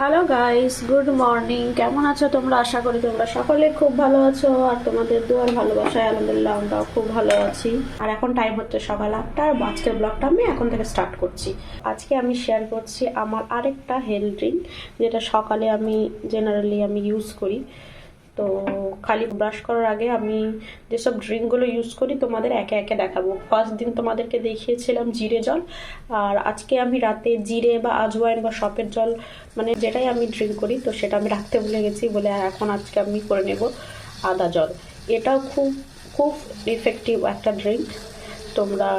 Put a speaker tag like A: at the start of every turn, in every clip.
A: Hello guys good morning কেমন আছো তোমরা? আশা করি তোমরা সকলে খুব ভালো আছো আর তোমাদের দুয়ার ভালোবাসায় আলহামদুলিল্লাহ আমরাও খুব ভালো আছি। আর এখন টাইম হচ্ছে সকাল আটটা। আর আজকের ব্লগটা আমি এখন থেকে স্টার্ট করছি। আজকে আমি শেয়ার করছি আমার আরেকটা হেলথ ড্রিঙ্ক যেটা সকালে আমি জেনারেলি আমি ইউজ করি। তো খালি ব্রাশ করার আগে আমি যেসব ড্রিঙ্কগুলো ইউজ করি, তোমাদের একে একে দেখাবো। ফার্স্ট দিন তোমাদেরকে দেখিয়েছিলাম জিরে জল, আর আজকে আমি রাতে জিরে বা আজওয়াইন বা সপের জল মানে যেটাই আমি ড্রিঙ্ক করি, তো সেটা আমি রাখতে ভুলে গেছি, বলে এখন আজকে আমি করে নেব আদা জল। এটাও খুব খুব ইফেক্টিভ একটা ড্রিঙ্ক তোমরা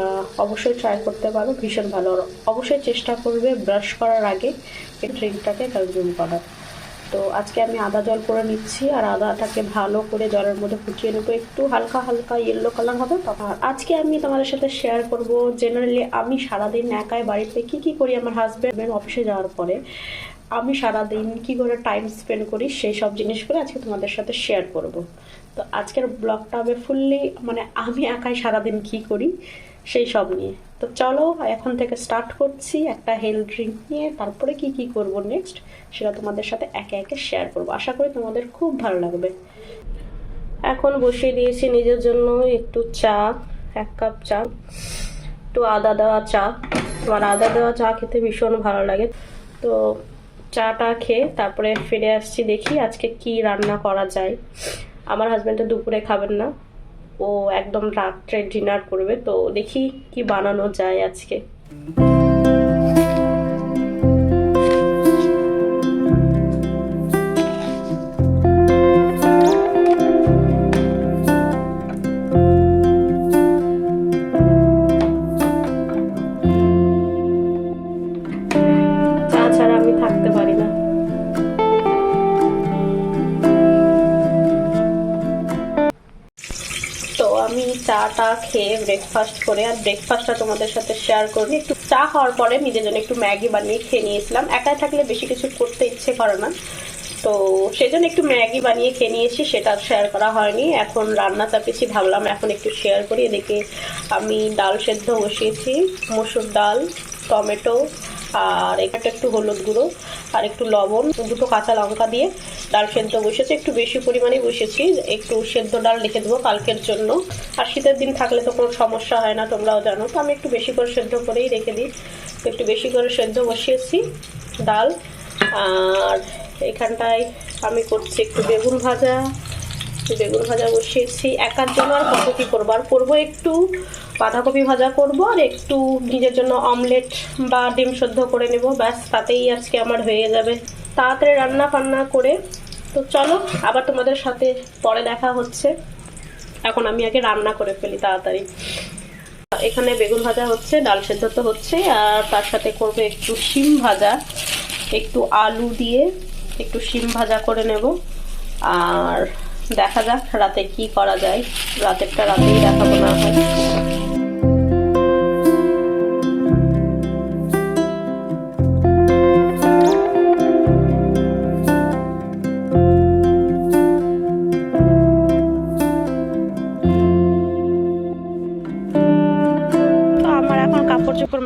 A: অবশ্যই ট্রাই করতে পারো, ভীষণ ভালো। অবশ্যই চেষ্টা করবে ব্রাশ করার আগে এই ড্রিঙ্কটাকে কনজিউম করার। তো আজকে আমি আদা জল করে নিচ্ছি, আর আদাটাকে ভালো করে জলের মধ্যে ফুটিয়ে নেব। একটু হালকা হালকা ইয়েলো কালার হবে তখন আজকে আমি তোমাদের সাথে শেয়ার করব জেনারেলি আমি সারাদিন একাই বাড়িতে কি কি করি আমার হাজব্যান্ড অফিসে যাওয়ার পরে। আমি সারাদিন কি করে টাইম স্পেন্ড করি, সেই সব জিনিসগুলো আজকে তোমাদের সাথে শেয়ার করব। তো আজকের ব্লগটা হবে ফুললি মানে আমি একাই সারাদিন কি করি সেই সব নিয়ে। তো চলো, এখন থেকে স্টার্ট করছি একটা হেলথ ড্রিঙ্ক নিয়ে। তারপরে কি কি করব নেক্সট সেটা তোমাদের সাথে একে একে শেয়ার করব। আশা করি তোমাদের খুব ভালো লাগবে। এখন বসিয়ে দিয়েছি নিজের জন্য একটু চা, এক কাপ চা, একটু আদা দেওয়া চা। আমার আদা দেওয়া চা খেতে ভীষণ ভালো লাগে। তো চাটা খেয়ে তারপরে ফিরে আসছি দেখি আজকে কি রান্না করা যায়। আমার হাজব্যান্ড দুপুরে খাবেন না। ও একদম রাত্রে ডিনার করবে তো দেখি কি বানানো যায় আজকে। খেয়ে ব্রেকফাস্ট করে আর ব্রেকফাস্টটা তোমাদের সাথে শেয়ার করি একটু চা হওয়ার পরে নিজের জন্য একটু ম্যাগি বানিয়ে খেয়ে নিয়েছিলাম। একাই থাকলে বেশি কিছু করতে ইচ্ছে করে না। তো সেজন্য একটু ম্যাগি বানিয়ে খেয়ে নিয়েছি, সেটা শেয়ার করা হয়নি। এখন রান্না চাপিয়েছি, ভাবলাম এখন একটু শেয়ার করি। এদিকে আমি ডাল সেদ্ধ বসিয়েছি, মসুর ডাল, টমেটো আর এখানটা একটু হলুদ গুঁড়ো আর একটু লবণ, দুটো কাঁচা লঙ্কা দিয়ে ডাল সেদ্ধ বসেছি। একটু বেশি পরিমাণে বসেছি, একটু সেদ্ধ ডাল রেখে দেবো কালকের জন্য। আর শীতের দিন থাকলে তো কোনো সমস্যা হয় না, তোমরাও জানো। তো আমি একটু বেশি করে সেদ্ধ করেই রেখে দিই। একটু বেশি করে সেদ্ধ বসিয়েছি ডাল। আর এখানটায় আমি করছি একটু বেগুন ভাজা বেগুন ভাজা বসিয়েছি। একার জন্য আর কত কী করব? আর করব একটু বাঁধাকপি ভাজা করব আর একটু নিজের জন্য অমলেট বা ডিম সেদ্ধ করে নেব। ব্যাস, তাতেই আজকে আমার হয়ে যাবে। তাড়াতাড়ি রান্না ফান্না করে। তো চলো, আবার তোমাদের সাথে পরে দেখা হচ্ছে। এখন আমি আগে রান্না করে ফেলি তাড়াতাড়ি। এখানে বেগুন ভাজা হচ্ছে, ডাল সেদ্ধ তো হচ্ছে, আর তার সাথে করবে একটু শিম ভাজা। একটু আলু দিয়ে একটু শিম ভাজা করে নেব। আর দেখা যাক রাতে কি করা যায়। রাতেরটা রাতেই দেখাবো না হয়।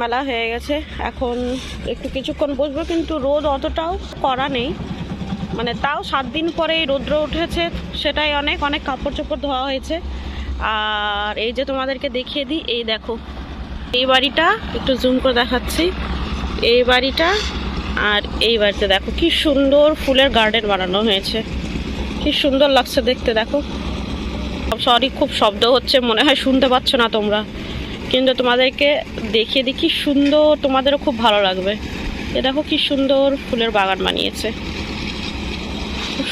A: মেলা হয়ে গেছে। এখন একটু কিছুক্ষণ বসবো, কিন্তু রোদ অতটাও করা নেই। মানে তাও সাত দিন পরে রৌদ্র উঠেছে, সেটাই অনেক অনেক কাপড় চোপড় ধোয়া হয়েছে। আর এই যে তোমাদেরকে দেখিয়ে দিই, এই দেখো। এই বাড়িটা, একটু জুম করে দেখাচ্ছি। এই বাড়িটা আর এই বাড়িতে দেখো, কি সুন্দর ফুলের গার্ডেন বানানো হয়েছে। কি সুন্দর লাগছে দেখতে, দেখো। সরি খুব শব্দ হচ্ছে, মনে হয় শুনতে পাচ্ছ না তোমরা। কিন্তু তোমাদেরকে দেখিয়ে দিই, কি সুন্দর, তোমাদেরও খুব ভালো লাগবে। এ দেখো, কি সুন্দর ফুলের বাগান বানিয়েছে।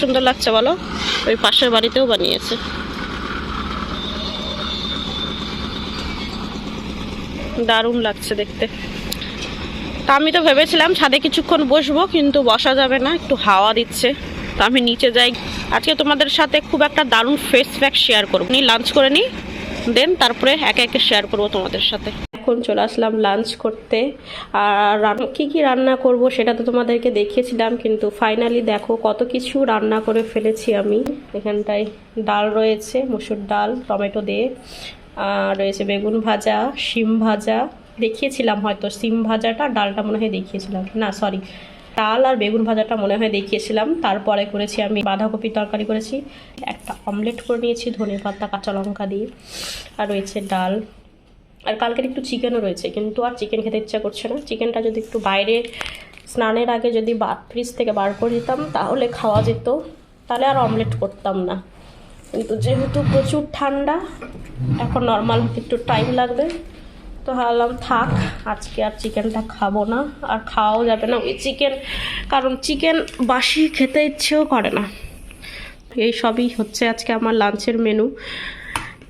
A: সুন্দর লাগছে বলো? ওই পাশের বাড়িতেও বানিয়েছে। দারুণ লাগছে দেখতে। তা আমি তো ভেবেছিলাম ছাদে কিছুক্ষণ বসবো, কিন্তু বসা যাবে না, একটু হাওয়া দিচ্ছে। তো আমি নিচে যাই। আজকে তোমাদের সাথে খুব একটা দারুণ ফেস প্যাক শেয়ার করব। নি লাঞ্চ করে নিই দেন তারপরে একে একে শেয়ার করব তোমাদের সাথে। এখন চলে আসলাম লাঞ্চ করতে। আর কি কি রান্না করব সেটা তো তোমাদেরকে দেখিয়েছিলাম, কিন্তু ফাইনালি দেখো কত কিছু রান্না করে ফেলেছি আমি। এখানটায় ডাল রয়েছে, মসুর ডাল, টমেটো দিয়ে। আর রয়েছে বেগুন ভাজা, শিম ভাজা। দেখিয়েছিলাম হয়তো সিম ভাজাটা, ডালটা মনে হয় দেখিয়েছিলাম। না সরি ডাল আর বেগুন ভাজাটা মনে হয় দেখিয়েছিলাম। তারপরে করেছি আমি বাঁধাকপি তরকারি করেছি। একটা অমলেট করে নিয়েছি, ধনে পাতা, কাঁচা লঙ্কা দিয়ে। আর রয়েছে ডাল। আর কালকের একটু চিকেনও রয়েছে, কিন্তু আর চিকেন খেতে ইচ্ছা করছে না। চিকেনটা যদি একটু বাইরে স্নানের আগে যদি বা ফ্রিজ থেকে বার করে দিতাম, তাহলে খাওয়া যেত। তাহলে আর অমলেট করতাম না। কিন্তু যেহেতু প্রচুর ঠান্ডা, এখন নর্মাল হতে একটু টাইম লাগবে, তো ভাবলাম থাক, আজকে আর চিকেনটা খাব না। আর খাওয়াও যাবে না। ওই চিকেন, কারণ চিকেন বাসি খেতে ইচ্ছেও করে না। এই সবই হচ্ছে আজকে আমার লাঞ্চের মেনু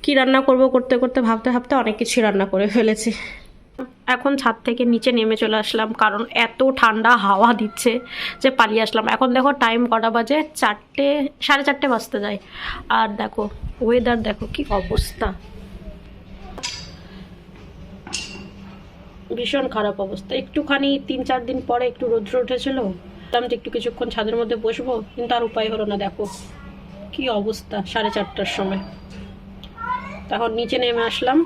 A: কি রান্না করব করতে করতে ভাবতে ভাবতে অনেক কিছু রান্না করে ফেলেছি। এখন ছাদ থেকে নিচে নেমে চলে আসলাম, কারণ এত ঠান্ডা হাওয়া দিচ্ছে যে পালিয়ে আসলাম। এখন দেখো টাইম কটা বাজে? চারটে, সাড়ে চারটে বাজতে যায়। আর দেখো ওয়েদার দেখো কি অবস্থা। ভীষণ খারাপ অবস্থা। একটুখানি তিন চার দিন পরে একটু রৌদ্র উঠেছিল। ভাবলাম যে একটু কিছুক্ষণ ছাদের মধ্যে বসবো, কিন্তু আর উপায় হলো না, দেখো। কি অবস্থা সাড়ে চারটার সময়। তখন নিচে নেমে আসলাম।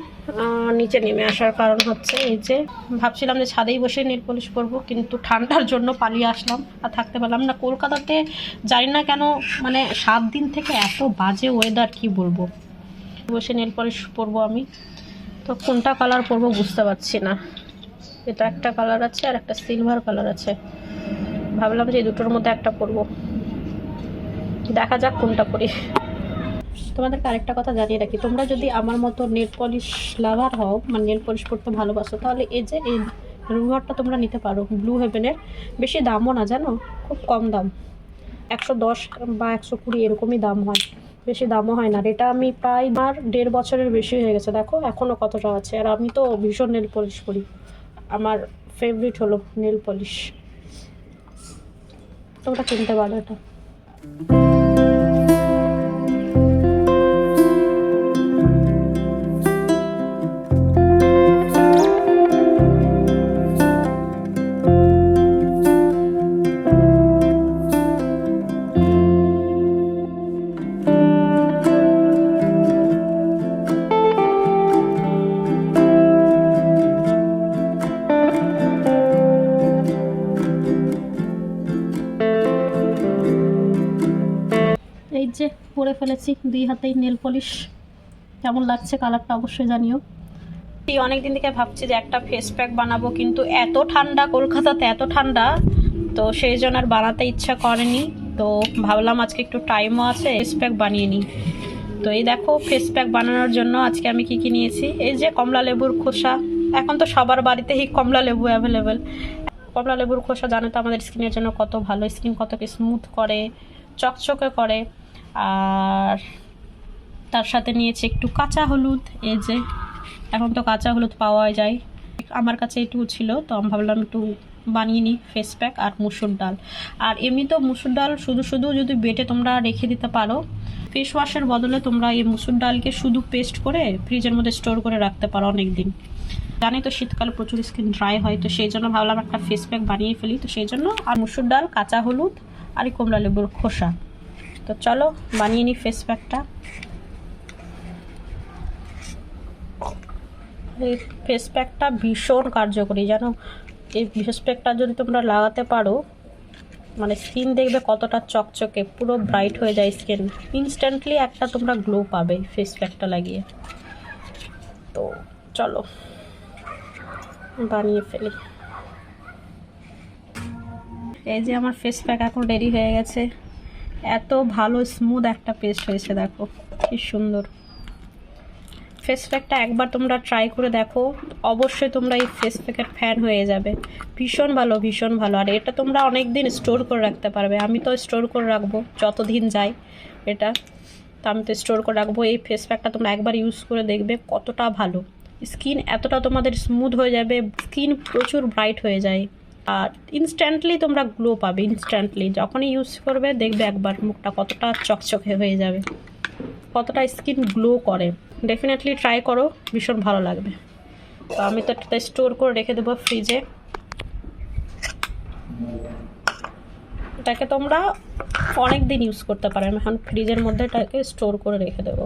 A: নিচে নেমে আসার কারণ হচ্ছে এই যে ভাবছিলাম যে ছাদেই বসে নেল পলিশ করব, কিন্তু ঠান্ডার জন্য পালিয়ে আসলাম আর থাকতে পারলাম না। কলকাতাতে জানি না কেন মানে সাত দিন থেকে এত বাজে ওয়েদার কি বলব? বসে নেল পলিশ করব আমি। তো কোনটা কালার পরবো বুঝতে পারছি না। এটা একটা কালার আছে আর একটা সিলভার কালার আছে। ভাবলাম যে দুটোর মধ্যে একটা পরবো। দেখা যাক কোনটা পরি। তোমাদেরকে আরেকটা কথা জানিয়ে রাখি। তোমরা যদি আমার মতো নেল পলিশ লাভার হও মানে নেল পলিশ করতে ভালোবাসো, তাহলে এই যে এই রিভারটা তোমরা নিতে পারো ব্লু হেভেনের বেশি দামও না, জানো? খুব কম দাম। একশো দশ বা একশো কুড়ি এরকমই দাম হয়। বেশি দামও হয় না। এটা আমি প্রায় আমার দেড় বছরের বেশি হয়ে গেছে। দেখো এখনও কতটা আছে। আর আমি তো ভীষণ নেল পলিশ করি আমার ফেভারিট হলো নেল পলিশ। তোমরা কিনতে পারো এটা। পরে ফেলেছি, দুই হাতেই নেল পলিশ কেমন লাগছে কালারটা অবশ্যই জানিও। অনেক দিন থেকে ভাবছি যে একটা ফেস প্যাক বানাবো, কিন্তু এত ঠান্ডা, কলকাতাতে এত ঠান্ডা, তো সেই জন্য আর বানাতে ইচ্ছা করেনি। তো ভাবলাম আজকে একটু টাইমও আছে ফেস প্যাক বানিয়ে নিই। তো এই দেখো ফেস প্যাক বানানোর জন্য আজকে আমি কি কি নিয়েছি? এই যে কমলা লেবুর খোসা। এখন তো সবার বাড়িতেই কমলা লেবু অ্যাভেলেবেল কমলা লেবুর খোসা জানো তো আমাদের স্কিনের জন্য কত ভালো স্কিন কত কি স্মুথ করে, চকচকে করে। আর তার সাথে নিয়েছি একটু কাঁচা হলুদ, এই যে এখন তো কাঁচা হলুদ পাওয়া যায়। আমার কাছে এটুকু ছিল, তো আমি ভাবলাম একটু বানিয়ে নিই ফেস প্যাক আর মুসুর ডাল। আর এমনি তো মুসুর ডাল শুধু শুধু যদি বেটে তোমরা রেখে দিতে পারো ফেস ওয়াশের বদলে তোমরা এই মুসুর ডালকে শুধু পেস্ট করে ফ্রিজের মধ্যে স্টোর করে রাখতে পারো অনেক দিন জানি তো শীতকালে প্রচুর স্কিন ড্রাই হয়, তো সেই জন্য ভাবলাম একটা ফেস প্যাক বানিয়ে ফেলি। তো সেই জন্য আর মুসুর ডাল, কাঁচা হলুদ আর এই কমলা লেবুর খোসা। তো চলো, বানিয়ে নিই ফেস প্যাকটা এই ফেস প্যাকটা ভীষণ কার্যকরী, জানো? এই ফেস প্যাকটা যদি তোমরা লাগাতে পারো মানে স্কিন দেখবে কতটা চকচকে, পুরো ব্রাইট হয়ে যায় স্কিন ইনস্ট্যান্টলি একটা তোমরা গ্লো পাবে ফেস প্যাকটা লাগিয়ে। তো চলো, বানিয়ে ফেলি। এই যে আমার ফেস প্যাক এখন রেডি হয়ে গেছে। এত ভালো স্মুথ একটা পেস্ট হয়েছে, দেখো, কি সুন্দর। ফেস প্যাকটা একবার তোমরা ট্রাই করে দেখো, অবশ্যই তোমরা এই ফেস প্যাকের ফ্যান হয়ে যাবে। ভীষণ ভালো ভীষণ ভালো। আর এটা তোমরা অনেক দিন স্টোর করে রাখতে পারবে। আমি তো স্টোর করে রাখব, যতদিন যায় এটা। তো আমি তো স্টোর করে রাখব। এই ফেস প্যাকটা তোমরা একবার ইউজ করে দেখবে, কতটা ভালো। স্কিন এতটা তোমাদের স্মুথ হয়ে যাবে স্কিন প্রচুর ব্রাইট হয়ে যায়। আর ইনস্ট্যান্টলি তোমরা গ্লো পাবে ইনস্ট্যান্টলি যখনই ইউজ করবে, দেখবে একবার মুখটা কতটা চকচকে হয়ে যাবে। কতটা স্কিন গ্লো করে। ডেফিনেটলি ট্রাই করো, ভীষণ ভালো লাগবে। তো আমি তো এটা স্টোর করে রেখে দেবো ফ্রিজে এটাকে তোমরা অনেক দিন ইউজ করতে পারো। আমি এখন ফ্রিজের মধ্যে এটাকে স্টোর করে রেখে দেবো।